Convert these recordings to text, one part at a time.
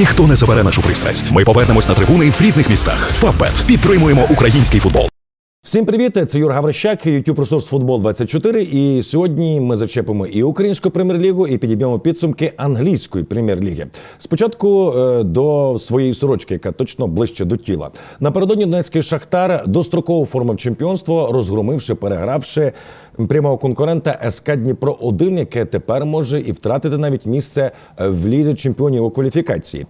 Ніхто не забере нашу пристрасть. Ми повернемось на трибуни в рідних містах. Фавбет підтримуємо український футбол. Всім привіт! Це Юр Гаврищак, YouTube ресурс Футбол 24 І сьогодні ми зачепимо і українську прем'єр-лігу, і підіб'ємо підсумки англійської прем'єр-ліги. Спочатку е, до своєї сорочки, яка точно ближче до тіла. Напередодні Донецький Шахтар достроково оформив чемпіонство, розгромивши, перегравши прямого конкурента СК Дніпро 1 яке тепер може і втратити навіть місце е, в лізі чемпіонів у кваліфікації.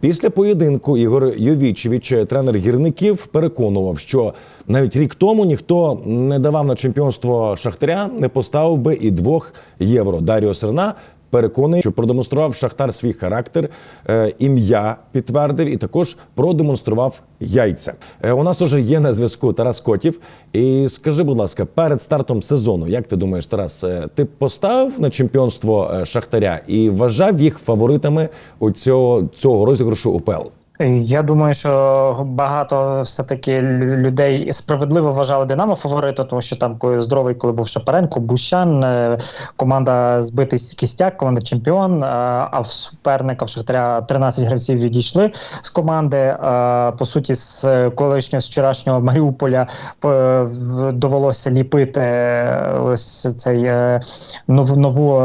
Після поєдинку Ігор Йовічевич, тренер гірників, переконував, що навіть рік тому ніхто не давав на чемпіонство Шахтаря, не поставив би і двох євро. Даріо Серна переконує, що продемонстрував Шахтар свій характер, е, ім'я підтвердив і також продемонстрував яйця. Е, у нас уже є на зв'язку Тарас Котів. І скажи, будь ласка, перед стартом сезону, як ти думаєш, Тарас, е, ти поставив на чемпіонство Шахтаря і вважав їх фаворитами у цього, цього розіграшу УПЛ? Я думаю, що багато все-таки людей справедливо вважали Динамо фаворитом, тому що там здоровий, коли був Шапаренко, Бущан, е, команда збитий кістяк, команда чемпіон. е, А в суперника в Шахтаря 13 гравців відійшли з команди. Е, По суті, з колишнього з вчорашнього Маріуполя довелося ліпити ось цей е, нову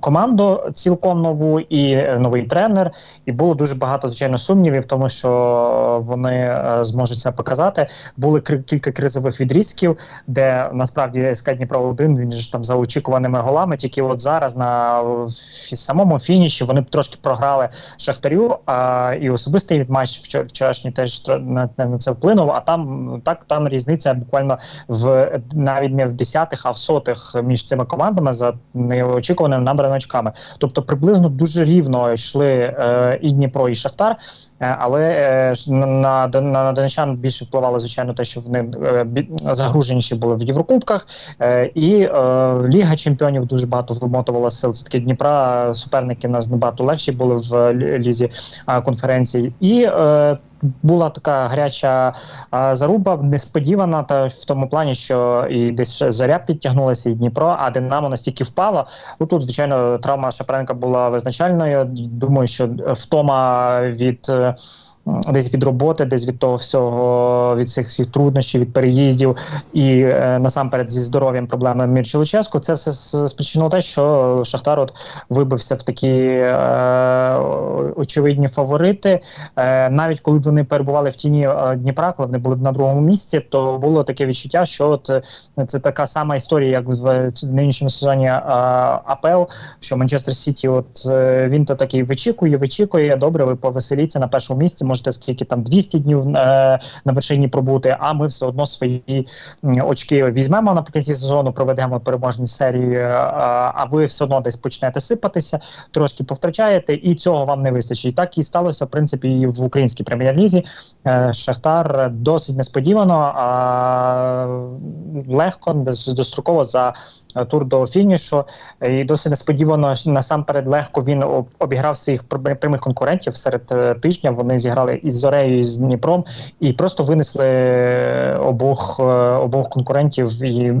команду, цілком нову, і новий тренер. І було дуже багато, звичайно, сумнівів, тому що вони е, зможуть це показати. Були кілька кризових відрізків, де насправді СК Дніпро 1 він ж там за очікуваними голами. Тільки от зараз на самому фініші вони трошки програли Шахтарю. А і особистий матч вчор- вчорашній теж на, це вплинув. А там так там різниця буквально в навіть не в десятих, а в сотих між цими командами за неочікуваними набраними очками. Тобто приблизно дуже рівно йшли е, і Дніпро, і Шахтар. Е, Але е, на, на, на донечан більше впливало, звичайно, те, що вони е, загруженіші були в Єврокубках, і Ліга Чемпіонів дуже багато вимотувала сил. Це таки Дніпра суперники у нас набагато легші були в лізі конференції. І була така гаряча е, заруба, несподівана, та в тому плані, що і десь зоря підтягнулася, і Дніпро, а Динамо настільки впало. Ну тут, звичайно, травма Шапренка була визначальною. Думаю, що втома від. Е, Десь від роботи, десь від того всього, від цих всіх труднощів, від переїздів і е, насамперед зі здоров'ям проблеми Мірчі Луческу. Це все спричинило те, що Шахтар от вибився в такі е, очевидні фаворити. Е, навіть коли вони перебували в тіні е, Дніпра, коли вони були на другому місці, то було таке відчуття, що от е, це така сама історія, як в ц- нинішньому сезоні е, АПЛ, що Манчестер Сіті, от е, він то такий вичікує, вичікує. Добре, ви повеселіться на першому місці. Можете скільки там 200 днів е, на вершині пробути. А ми все одно свої очки візьмемо наприкінці сезону, проведемо переможні серії. е, а а ви все одно десь почнете сипатися, трошки повтрачаєте, і цього вам не вистачить. І так і сталося в принципі і в українській прем'єр-лізі. Е, Шахтар досить несподівано, а легко, достроково за е, тур до фінішу. І досить несподівано насамперед легко він обіграв своїх прямих конкурентів серед е, тижня. Вони зіграли із Зорею, і з Дніпром, і просто винесли обох, е, обох конкурентів і.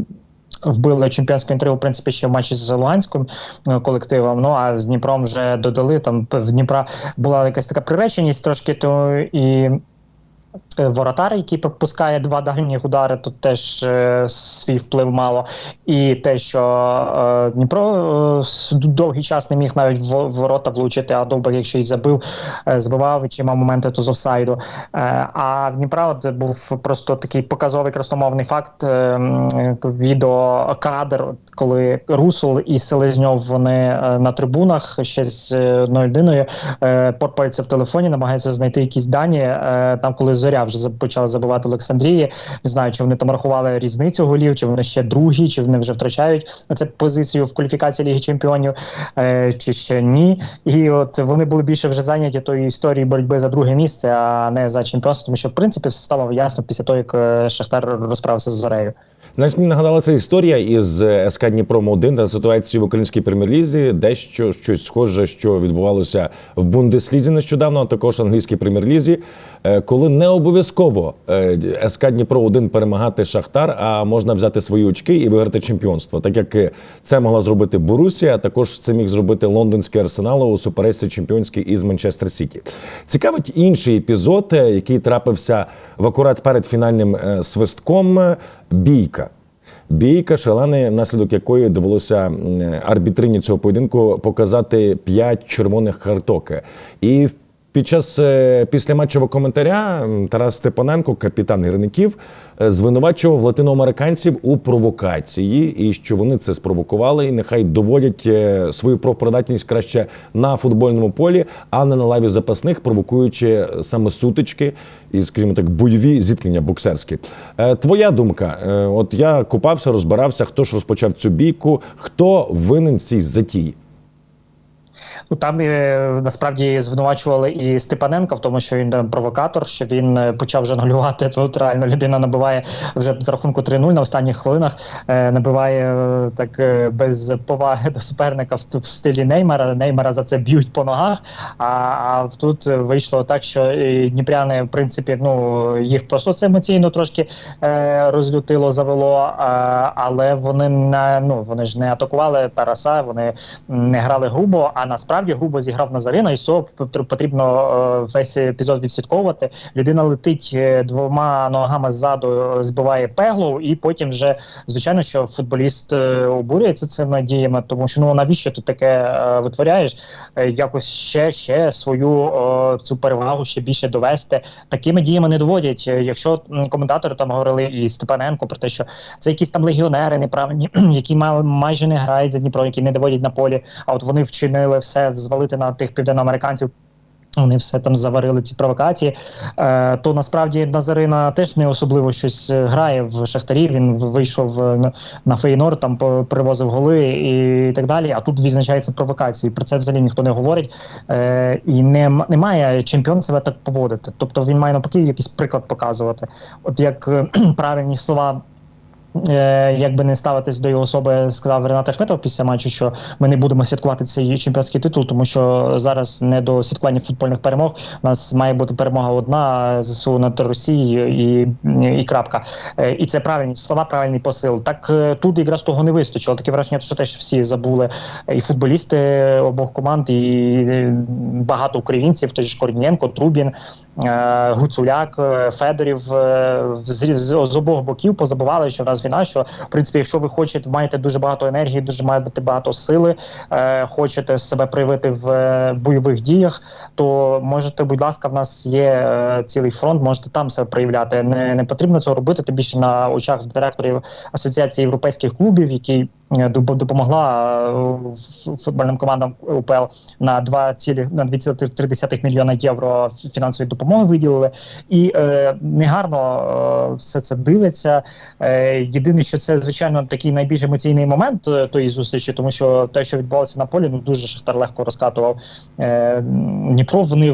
Вбили чемпіонську інтригу, в принципі, ще в матчі з Луганським е, колективом. Ну а з Дніпром вже додали. Там в Дніпра була якась така приреченість трошки, то і е, воротар, який пропускає два дальніх удари, тут теж е, свій вплив мало. І те, що е, Дніпро е, довгий час не міг навіть в ворота влучити, а Довбик, якщо й забив, е, збивав чи мав моменти то з офсайду. Е, а в Дніпра от був просто такий показовий красномовний факт. е, м, Відеокадр, от коли Русул і Селезньов вони е, на трибунах ще з е, одною людиною е, порпаються в телефоні, намагаються знайти якісь дані. Е, там, коли зоря вже почали забивати Олександрії, не знаю, чи вони там рахували різницю голів, чи вони ще другі, чи вони вже втрачають це позицію в кваліфікації Ліги Чемпіонів, е, чи ще ні. І от вони були більше вже зайняті тою історією боротьби за друге місце, а не за чемпіонство, тому що в принципі все стало ясно після того, як е, Шахтар розправився з Зорею. Знаєш, мені нагадалася історія із СК Дніпром 1 та ситуації в українській прем'єр-лізі, дещо щось схоже, що відбувалося в Бундеслізі нещодавно, а також англійській прем'єр-лізі, е, коли не обов'язково е, СК Дніпро 1 перемагати Шахтар, а можна взяти свої очки і виграти чемпіонство. Так як е, це могла зробити Борусія, а також це міг зробити лондонський арсенал у суперечці чемпіонській із Манчестер Сіті. Цікавить інший епізод, який трапився в акурат перед фінальним свистком. Бійка. Бійка, шалений, внаслідок якої довелося арбітрині цього поєдинку показати 5 червоних карток. І в- під час е, післяматчевого коментаря Тарас Степаненко, капітан гірників, е, звинувачував латиноамериканців у провокації, і що вони це спровокували, і нехай доводять е, свою профпридатність краще на футбольному полі, а не на лаві запасних, провокуючи саме сутички і, скажімо так, бойові зіткнення боксерські. Твоя думка? От я купався, розбирався, хто ж розпочав цю бійку, хто винен в цій затії? Ну там е, насправді звинувачували і Степаненка в тому, що він е, провокатор, що він е, почав жонглювати. Тут реально людина набиває вже з рахунку 3-0 на останніх хвилинах. е, Набиває е, так е, без поваги до суперника в, в стилі Неймара. Неймара за це б'ють по ногах. А, а тут вийшло так, що Дніпряни, в принципі, ну їх просто це емоційно трошки е, розлютило, завело. А, але вони не ну вони ж не атакували Тараса, вони не грали грубо, а насправді грубо зіграв Назарина, і з цього потрібно е, весь епізод відслідковувати. Людина летить е, двома ногами ззаду, збиває пеглу, і потім вже звичайно, що футболіст е, обурюється цими діями, тому що ну навіщо ти таке витворяєш? Якось ще ще свою цю перевагу ще більше довести. Такими діями не доводять. Якщо коментатори там говорили і Степаненко про те, що це якісь там легіонери неправильні, які май- майже не грають за Дніпро, які не доводять на полі. А от вони вчинили все звалити на тих південноамериканців. Вони все там заварили ці провокації. Е, то насправді Назарина теж не особливо щось е, грає в Шахтарі. Він вийшов е, на, Фейнор, там привозив голи і так далі. А тут відзначаються провокації. Про це взагалі ніхто не говорить. Е, і не, м- не має чемпіон себе так поводити. Тобто він має навпаки якийсь приклад показувати. От як е, правильні слова якби не ставитись до його особи, сказав Ренат Ахметов після матчу, що ми не будемо святкувати цей чемпіонський титул, тому що зараз не до святкування футбольних перемог. У нас має бути перемога одна ЗСУ над Росією і, і крапка. Е, і це правильні слова, правильний посил. Так е, тут якраз того не вистачило. Таке враження, що теж всі забули е, і футболісти обох команд, і е, багато українців, той ж Корнієнко, Трубін, е, Гуцуляк, е, Федорів е, з, з, з обох боків позабували, що в нас війна. Що в принципі, якщо ви хочете, маєте дуже багато енергії, дуже маєте багато сили, е, хочете себе проявити в е, бойових діях, то можете, будь ласка, в нас є е, цілий фронт, можете там себе проявляти. Не, не потрібно цього робити. Тим більше на очах директорів асоціації європейських клубів, які е, допомогла е, футбольним командам УПЛ на 2 цілі на 2,3 мільйона євро фінансової допомоги виділили, і е, негарно е, все це дивиться. Е, єдине, що це звичайно такий найбільш емоційний момент е, тої зустрічі, тому що те, що відбувалося на полі, ну дуже Шахтар легко розкатував е, Дніпро. Вони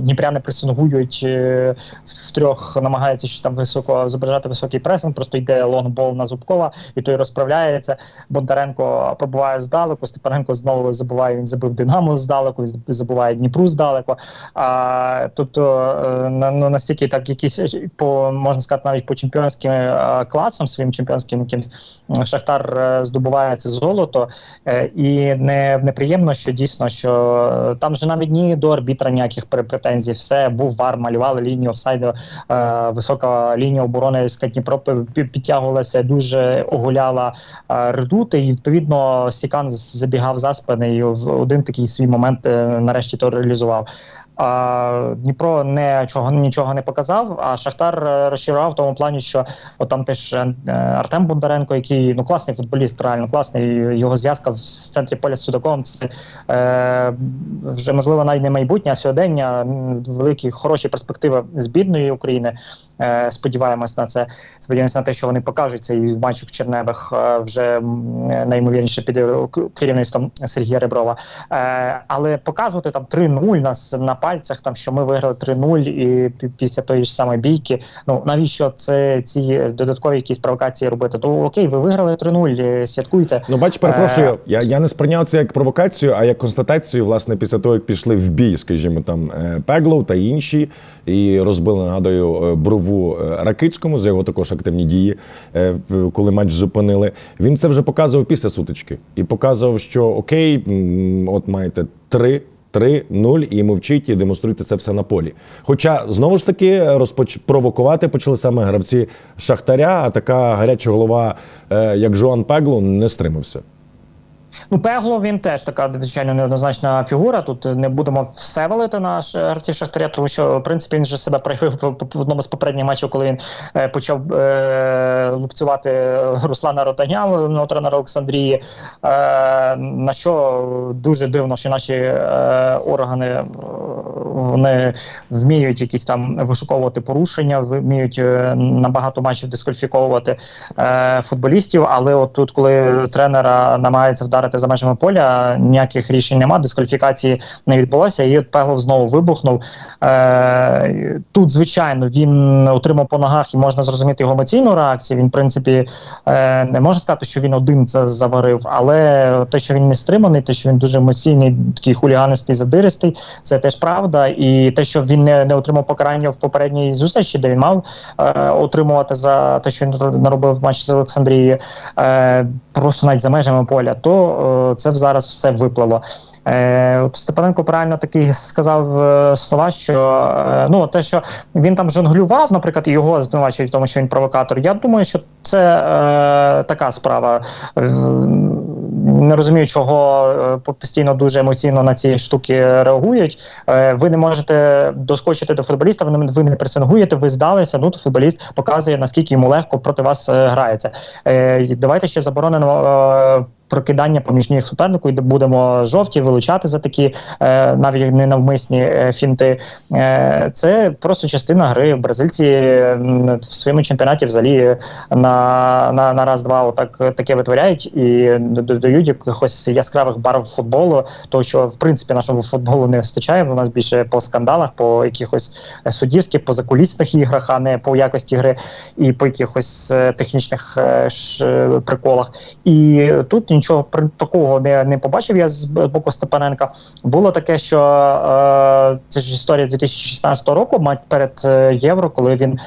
Дніпряни пресингують е, втрьох, намагаються що там високо зображати високий пресинг. Просто йде лонгбол на Зубкова, і той розправляється. Бондаренко пробуває здалеку. Степаненко знову забуває. Він забив Динамо здалеку, забуває Дніпру здалеку. А, тобто е, на- ну, настільки так якісь по можна сказати навіть по чемпіонським е, класам своїм чемпіонським якимсь Шахтар е, здобуває це золото. І не неприємно, що дійсно, що там же навіть ні до арбітра ніяких пре- претензій. Все був вар, малювали лінію офсайду, висока лінія оборони з Дніпро підтягувалася, дуже огуляла е, редути. І відповідно Сікан забігав за спини і в один такий свій момент е, нарешті то реалізував. Дніпро нічого нічого не показав. А Шахтар е, розчарував в тому плані, що от там теж е, Артем Бондаренко, який ну класний футболіст, реально класний. Його зв'язка в центрі поля з Судаковим. Це е, вже можливо навіть не майбутнє, а сьогодення великі хороші перспективи збірної України. Е, сподіваємось на це. Сподіваємось на те, що вони покажуть цей в в Черневих е, вже м, найімовірніше під е, керівництвом Сергія Реброва. Е, але показувати там 3-0 нас на пальцях, там що ми виграли 3-0 і після тої ж самої бійки. Ну навіщо це ці додаткові якісь провокації робити? То окей, ви виграли 3-0, е, святкуйте. Ну, бач, перепрошую, Е, я, я не сприйняв це як провокацію, а як констатацію, власне, після того, як пішли в бій, скажімо, там е, Пеглов та інші, і розбили, нагадую, е, брову Ракицькому за його також активні дії, коли матч зупинили. Він це вже показував після сутички і показував, що окей, от маєте три. 3-0 і мовчіть і демонструйте це все на полі. Хоча знову ж таки розпоч... провокувати почали саме гравці Шахтаря, а така гаряча голова, е, як Жоан Пеглу, не стримався. Ну, Пегло він теж така звичайно неоднозначна фігура. Тут не будемо все валити на гравців Шахтаря, тому що в принципі він же себе проявив в одному з попередніх матчів, коли він е, почав е, лупцювати Руслана Ротаня, ну, тренера Олександрії. Е, на що дуже дивно, що наші е, органи е, вони вміють якісь там вишуковувати порушення, вміють е, на багато матчів дискваліфіковувати е, футболістів. Але от тут, коли тренера намагається вдарити за межами поля, ніяких рішень немає, дискваліфікації не відбулося. І от Пеглов знову вибухнув. Е, тут, звичайно, він отримав по ногах і можна зрозуміти його емоційну реакцію. Він, в принципі, е, не можна сказати, що він один це заварив, але те, що він не стриманий, те, що він дуже емоційний, такий хуліганистий, задиристий, це теж правда. І те, що він не, не отримав покарання в попередній зустрічі, де він мав е, отримувати за те, що він наробив в матчі з Олександрією, е, просто навіть за межами поля, то е, це зараз все виплило. Е, Степаненко правильно таки сказав е, слова, що е, ну те, що він там жонглював, наприклад, його звинувачують в тому, що він провокатор. Я думаю, що це е, така справа. Не розумію, чого е, постійно дуже емоційно на ці штуки реагують. Е, ви не можете доскочити до футболіста, ви не, пресингуєте, ви здалися. Ну то футболіст показує наскільки йому легко проти вас е, грається. Давайте ще заборонено. Е, Прокидання поміж ніг супернику і будемо жовті вилучати за такі е, навіть ненавмисні е, фінти. Е, це просто частина гри. Бразильці в своєму чемпіонаті взагалі на, на, на раз-два отак таке витворяють і додають якихось яскравих барв футболу, того що в принципі нашому футболу не вистачає. У нас більше по скандалах, по якихось е, суддівських, по закулісних іграх, а не по якості гри і по якихось е, технічних е, е, приколах. І тут нічого такого не, не побачив я з боку Степаненка. Було таке, що е, це ж історія 2016 року, мать перед е, євро, коли він.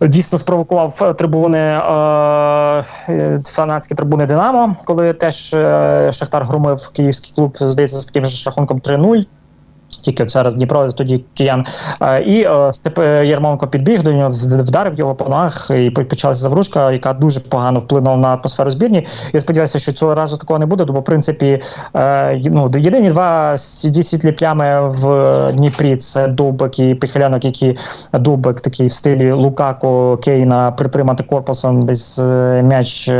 Дійсно спровокував е, трибуни е, е, фанатські трибуни Динамо, коли теж е, Шахтар громив київський клуб, здається, з таким же рахунком 3-0. Тільки зараз Дніпро, тоді киян. Е, І е, Степ е, Єрмонко підбіг до нього, вдарив його по ногах, і почалася заврушка, яка дуже погано вплинула на атмосферу збірні. Я сподіваюся, що цього разу такого не буде, бо в принципі ну, єдині два світлі плями в Дніпрі це Довбек і Пихалянок, які Довбек такий в стилі Лукако Кейна притримати корпусом десь м'яч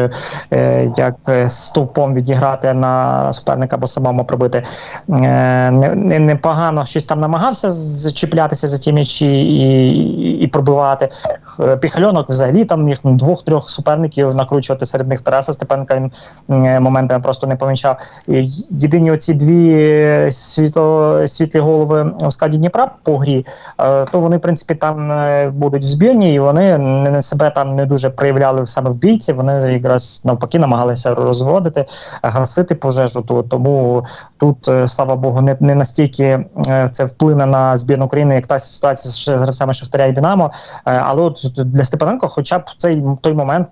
як стовпом відіграти на суперника або самому пробити. Е, не- щось там намагався зчіплятися за ті м'ячі і, і, і пробивати. Е, Піхальонок взагалі там міг ну, двох-трьох суперників накручувати серед них Тараса Степенка. Він е, моментами просто не помічав. Єдині оці дві світло, світлі голови в складі Дніпра по грі, е, то вони, в принципі, там будуть в збірні, і вони не себе там не дуже проявляли саме в бійці. Вони якраз навпаки намагалися розводити, гасити пожежу. То тому тут, слава Богу, не, не настільки це вплине на збірну України, як та ситуація з гравцями Шахтаря і Динамо. Е, Але от для Степаненко, хоча б цей той момент.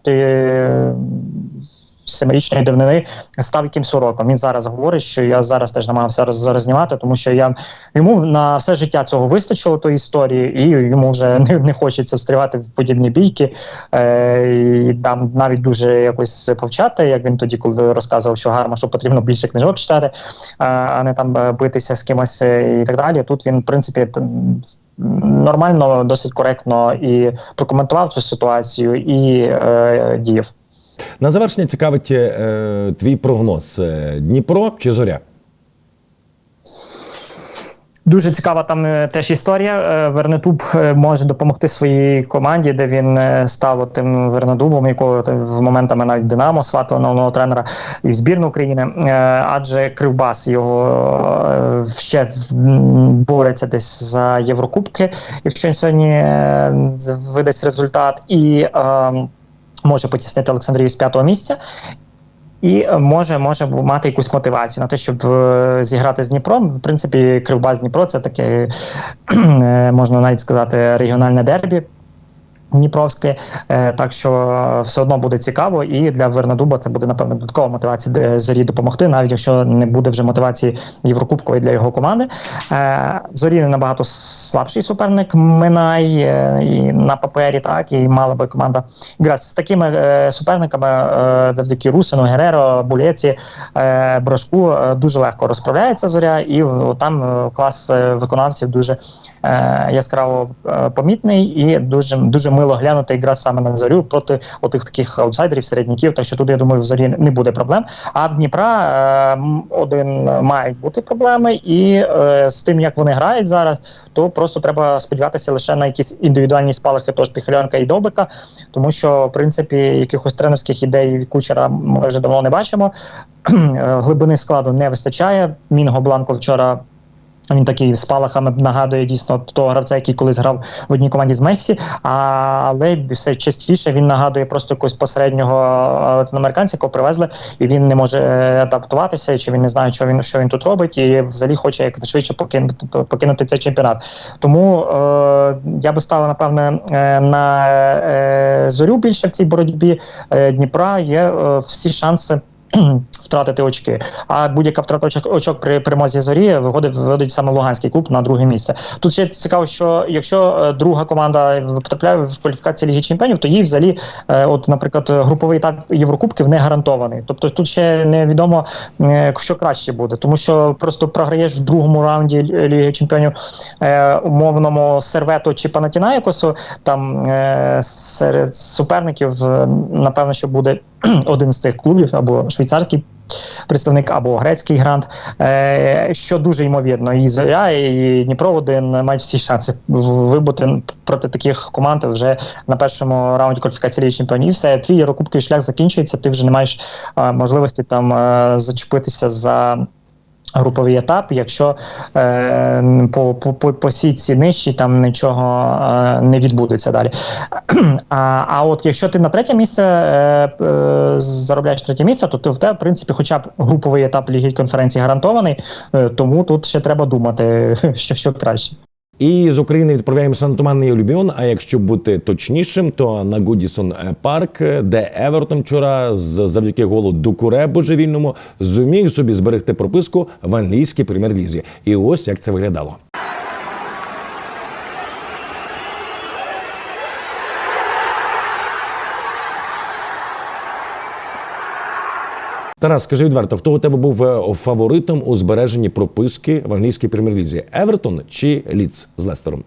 Семирічної давнини став якимсь уроком. Він зараз говорить, що я зараз теж намагався роз, зараз знімати, тому що я йому на все життя цього вистачило тої історії, і йому вже не, не хочеться встрівати в подібні бійки. Е, і там навіть дуже якось повчати, як він тоді, коли розказував, що гарма, що потрібно більше книжок читати, а не там е, битися з кимось е, і так далі. Тут він, в принципі, нормально, досить коректно і прокоментував цю ситуацію і е, діяв. На завершення цікавить е, твій прогноз: Е, Дніпро чи зоря? Дуже цікава там е, теж історія. Е, Вернетуб е, може допомогти своїй команді, де він е, став тим Вернедубом, якого в моментами навіть Динамо сватало нового тренера і в збірну України. Е, Адже Кривбас його е, ще бореться десь за Єврокубки, якщо він сьогодні е, видасть результат, і е, може потіснити Олександрію з п'ятого місця. І е, може, може мати якусь мотивацію на те, щоб е, зіграти з Дніпром. В принципі, Кривбас Дніпро це таке, е, можна навіть сказати, регіональне дербі. Дніпровське, Е, так що все одно буде цікаво, і для Вернадуба це буде напевно додаткова мотивація зорі допомогти, навіть якщо не буде вже мотивації Єврокубкової для його команди. Е, зорі не набагато слабший суперник Минай е, і на папері, так і мала би команда якраз з такими е, суперниками, е, завдяки Русину, Гереро, Булеці, е, Брошку е, дуже легко розправляється зоря, і там е, клас е, виконавців дуже е, яскраво е, помітний і дуже дуже мило глянути якраз саме на зорю проти отих таких аутсайдерів, середняків. Так що тут я думаю, в зорі не буде проблем. А в Дніпра е, один мають бути проблеми, і е, з тим, як вони грають зараз, то просто треба сподіватися лише на якісь індивідуальні спалахи, тож Піхальонка і Добика, тому що в принципі якихось тренерських ідей від кучера ми вже давно не бачимо. Е, Глибини складу не вистачає. Мінго Бланко вчора. Він такий спалахами нагадує дійсно того гравця, який колись грав в одній команді з Мессі, а, але все частіше він нагадує просто якогось посереднього е, латиноамериканця, якого привезли, і він не може е, адаптуватися, чи він не знає, що він що він тут робить, і взагалі хоче якнайшвидше покинути покинути цей чемпіонат. Тому е, я би ставив напевне е, на е, зорю більше в цій боротьбі е, Дніпра. Є е, всі шанси. Втратити очки, а будь-яка втрата очок, очок при перемозі зорі виходить виводить саме Луганський клуб на друге місце. Тут ще цікаво, що якщо е, друга команда потрапляє в кваліфікацію Ліги Чемпіонів, то їй взагалі, е, от, наприклад, груповий етап Єврокубків не гарантований. Тобто тут ще невідомо, е, що краще буде, тому що просто програєш в другому раунді Ліги Чемпіонів умовному сервету чи Панатінаєкосу, там серед суперників, напевно, що буде один з цих клубів або швейцарський представник, або грецький грант, е, що дуже ймовірно. І Зоря, і Дніпро один мають всі шанси вибути проти таких команд вже на першому раунді кваліфікації Ліги чемпіонів. Все, твій Єврокубковий шлях закінчується, ти вже не маєш е, можливості там е, зачепитися за. Груповий етап, якщо е, по, по, по, сітці нижчі там нічого е, не відбудеться далі. А, а от якщо ти на третє місце е, е, заробляєш третє місце, то ти в тебе, в принципі, хоча б груповий етап Ліги конференції гарантований, е, тому тут ще треба думати, що, що краще. І з України відправляємося на туманний Олюбіон. А якщо бути точнішим, то на Гудісон Парк, де Евертон вчора завдяки голу Дукуре божевільному зуміг собі зберегти прописку в англійській прем'єр-лізі. І ось як це виглядало. Тарас, скажи відверто, хто у тебе був е, фаворитом у збереженні прописки в англійській прем'єр-лізі? Евертон чи Ліц з Лестером?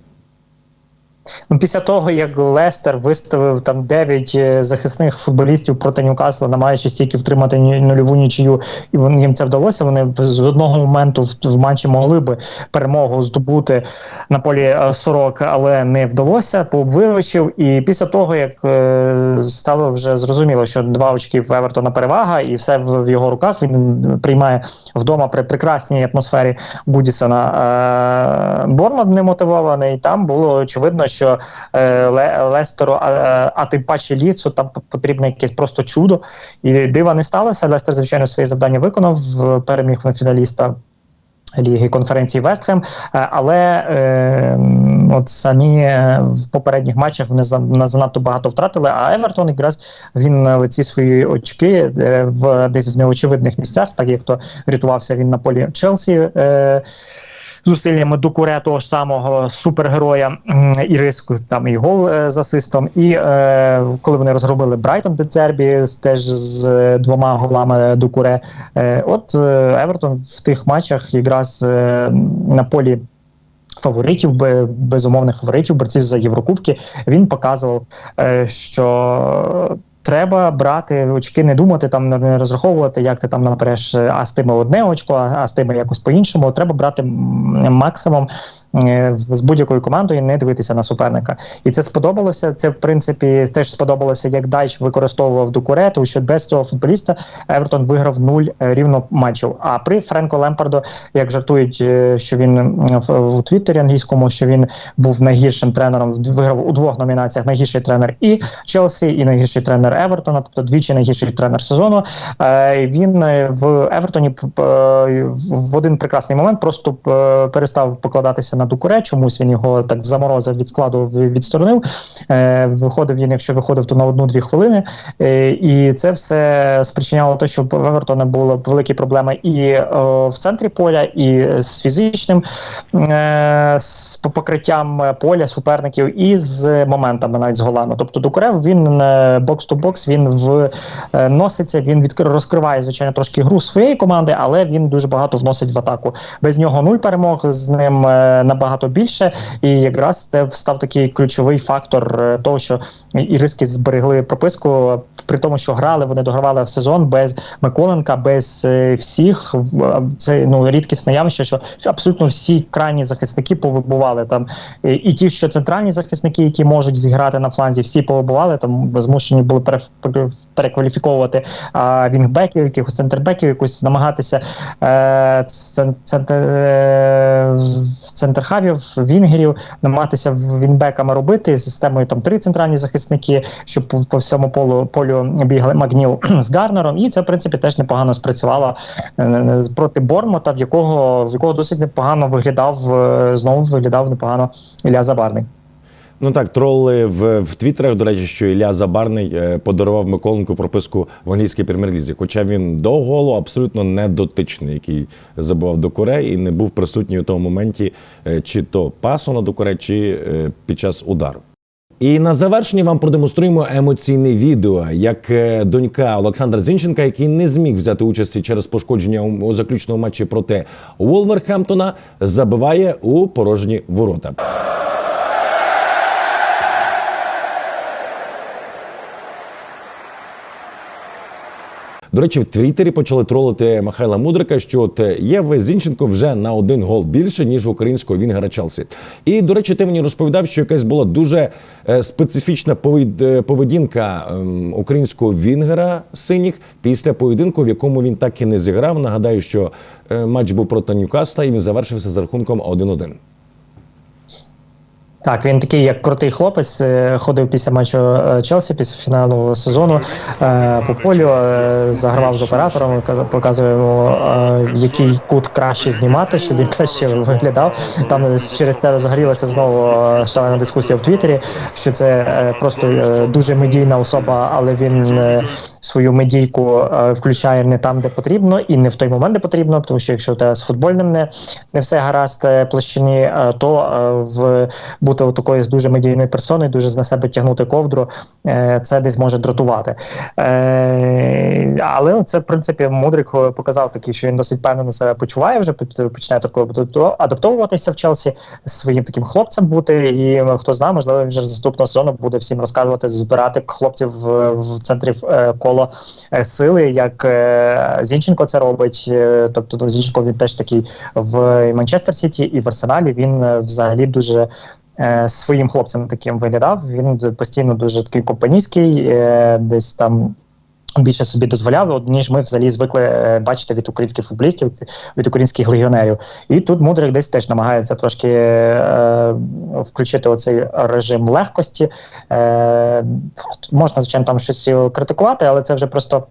Ну, після того, як Лестер виставив там 9 е, захисних футболістів проти Ньюкасла, намагаючись тільки втримати нульову нічию, і їм це вдалося. Вони з одного моменту в, матчі могли би перемогу здобути на полі е, 40, але не вдалося. Виручив. І після того, як е, стало вже зрозуміло, що два очки в Евертона перевага, і все в, його руках. Він приймає вдома при прекрасній атмосфері Будісона. Е, не мотивований. Там було очевидно, що е, Лестеру, а, а тим паче Ліцу, там потрібно якесь просто чудо. І дива не сталося. Лестер, звичайно, своє завдання виконав, переміг на фіналіста. Ліги конференції Вестхем, Е, але е, от самі е, в попередніх матчах вони за- занадто багато втратили. А Евертон якраз він е, ці свої очки е, в десь в неочевидних місцях, так як то рятувався він на полі Челсі. Е, Зусиллями Дукуре, того ж самого супергероя і риску там і гол е, з асистом. І е, коли вони розгромили Брайтон Децербі теж з е, двома голами Дукуре, е, от е, Евертон в тих матчах якраз е, на полі. Фаворитів, безумовних фаворитів, борців за Єврокубки, він показував, е, що Треба брати очки, не думати там, не розраховувати, як ти там набереш, е, а з тими одне очко, а, з тими якось по-іншому. Треба брати максимум е, з будь-якою командою, не дивитися на суперника. І це сподобалося. Це в принципі теж сподобалося, як Дайч використовував Дукуре, тому що без цього футболіста Евертон виграв нуль е, рівно матчів. А при Френко Лемпардо, як жартують, що він в Твіттері англійському, що він був найгіршим тренером, виграв у двох номінаціях найгірший тренер і Челсі, і найгірший тренер Евертона, тобто двічі найгірший тренер сезону. Е, Він е, в Евертоні в один прекрасний момент просто е, перестав покладатися на Дукуре. Чомусь він його так заморозив від складу відсторонив. Виходив він, якщо виходив, то на одну-дві хвилини. І це все спричиняло те, що в Евертона були великі проблеми і в центрі поля, і з фізичним з покриттям поля суперників, і з моментами навіть з голами. Тобто Дукурев він е, бокс-то-бокс, він в е, він відкр- розкриває звичайно трошки гру своєї команди, але він дуже багато вносить в атаку. Без нього нуль перемог, з ним е, набагато більше. І якраз це став такий ключовий фактор е, того, що іриски зберегли прописку, при тому, що грали, вони догравали в сезон без Миколенка, без е, всіх. Це ну рідкісне явище, що абсолютно всі крайні захисники повибували там. І, і ті, що центральні захисники, які можуть зіграти на фланзі, всі повибували, там змушені були пере, пере- перекваліфіковувати а, вінгбеків, якихось центрбеків, якось намагатися е, центр, е, центрхавів, вінгерів, намагатися вінбеками робити системою там три центральні захисники, щоб по, по всьому полу полю бігали Магніл з Гарнером. І це в принципі теж непогано спрацювало е, з- проти Борнмота, в якого в якого досить непогано виглядав е, знову виглядав непогано Ілля Забарний. Ну так, тролли в, в Твіттерах, до речі, що Ілля Забарний е, подарував Миколенку прописку в англійській прем'єр-лізі. Хоча він до голу абсолютно не дотичний, який забував до Куре і не був присутній у тому моменті, е, чи то пасу на Докуре, чи е, під час удару. І на завершення вам продемонструємо емоційне відео, як е, донька Олександра Зінченка, який не зміг взяти участі через пошкодження у, заключному матчі проти Волверхемптона, забиває у порожні ворота. До речі, в Твіттері почали тролити Михайла Мудрика, що от Єве Зінченко вже на один гол більше ніж українського Вінгера Челсі. І до речі, ти мені розповідав, що якась була дуже е, специфічна е, поведінка ем, українського Вінгера синіх після поєдинку, в якому він так і не зіграв. Нагадаю, що е, матч був проти Ньюкасла, і він завершився за рахунком 1-1. Так, він такий, як крутий хлопець, е, ходив після матчу е, Челсі, після фіналу сезону е, по полю, загравав з оператором, показує йому, який кут краще знімати, щоб він краще виглядав. Там через це загорілася знову шалена дискусія в Твіттері, що це просто дуже медійна особа, але він свою медійку включає не там, де потрібно, і не в той момент, де потрібно, тому що якщо у тебе з футбольним не, не все гаразд площині, то в бути у такої дуже медійної персони, дуже на себе тягнути ковдру, е, це десь може дратувати. Е, але це, в принципі, Мудрик показав такий, що він досить певно себе почуває, вже починає такою адаптовуватися в Челсі, своїм таким хлопцем бути. І е, хто знає, можливо, він вже наступного сезону буде всім розказувати, збирати хлопців в, в центрі е, коло е, сили, як е, Зінченко це робить. Е, Тобто ну, Зінченко він теж такий в Манчестер Сіті і в Арсеналі. Він е, взагалі дуже. Е, Своїм хлопцем таким виглядав. Він постійно дуже такий компанійський, е, десь там більше собі дозволяв, ніж ми взагалі звикли е, бачити від українських футболістів, від українських легіонерів. І тут Мудрик десь теж намагається трошки е, включити оцей режим легкості. Е, можна, звичайно, там щось критикувати, але це вже просто.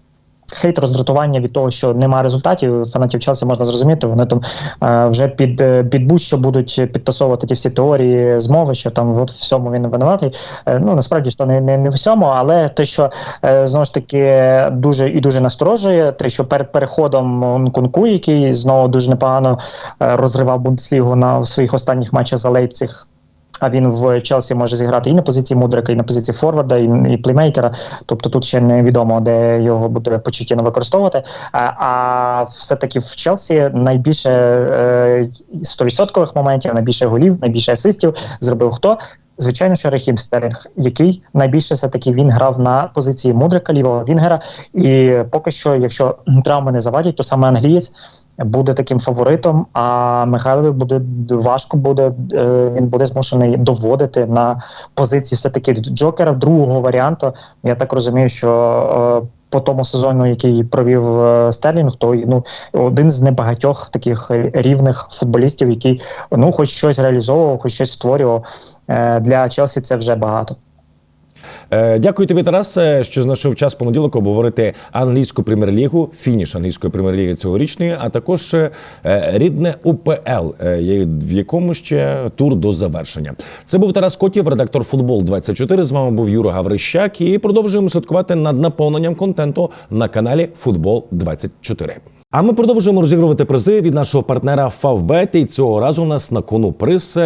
Хейт роздратування від того, що немає результатів. Фанатів Челсі можна зрозуміти. Вони там е, вже під, е, під будь-що будуть підтасовувати ті всі теорії змови, що там от всьому він винуватий. Е, ну насправді що не, не, не всьому, але те, що е, знову ж таки дуже і дуже насторожує, те, що перед переходом Нкунку, який знову дуже непогано е, розривав Бундеслігу на в своїх останніх матчах за Лейпциг. А він в Челсі може зіграти і на позиції Мудрика, і на позиції Форварда, і, і плеймейкера. Тобто тут ще невідомо, де його буде почуттєно використовувати. А, а все-таки в Челсі найбільше е, 100% моментів, найбільше голів, найбільше асистів зробив хто? Звичайно, що Рахім Стерлінг, який найбільше все таки він грав на позиції мудрика лівого Вінгера. І поки що, якщо травми не завадять, то саме англієць буде таким фаворитом. А Михайлові буде важко буде. е, Він буде змушений доводити на позиції все таки Джокера, другого варіанту. Я так розумію, що. По тому сезону, який провів е, Стерлінг, то ну один з небагатьох таких рівних футболістів, який ну хоч щось реалізовував, хоч щось створював Е, для Челсі. Це вже багато. Е, Дякую тобі, Тарасе, що знайшов час понеділок обговорити англійську прем'єр-лігу, фініш англійської прем'єр-ліги цьогорічної, а також е, рідне УПЛ, е, в якому ще тур до завершення. Це був Тарас Котів, редактор футбол 24 З вами був Юра Гаврищак. І продовжуємо слідкувати над наповненням контенту на каналі Футбол 24 А ми продовжуємо розігрувати призи від нашого партнера Favbet. І цього разу у нас на кону приз.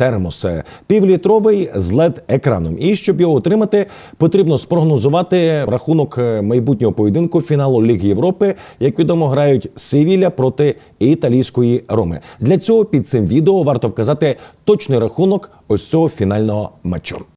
Е, термос півлітровий з led екраном. І щоб його отримати, потрібно спрогнозувати рахунок е, майбутнього поєдинку фіналу Ліги Європи. Як відомо, грають Севілля проти італійської Роми. Для цього під цим відео варто вказати точний рахунок ось цього фінального матчу.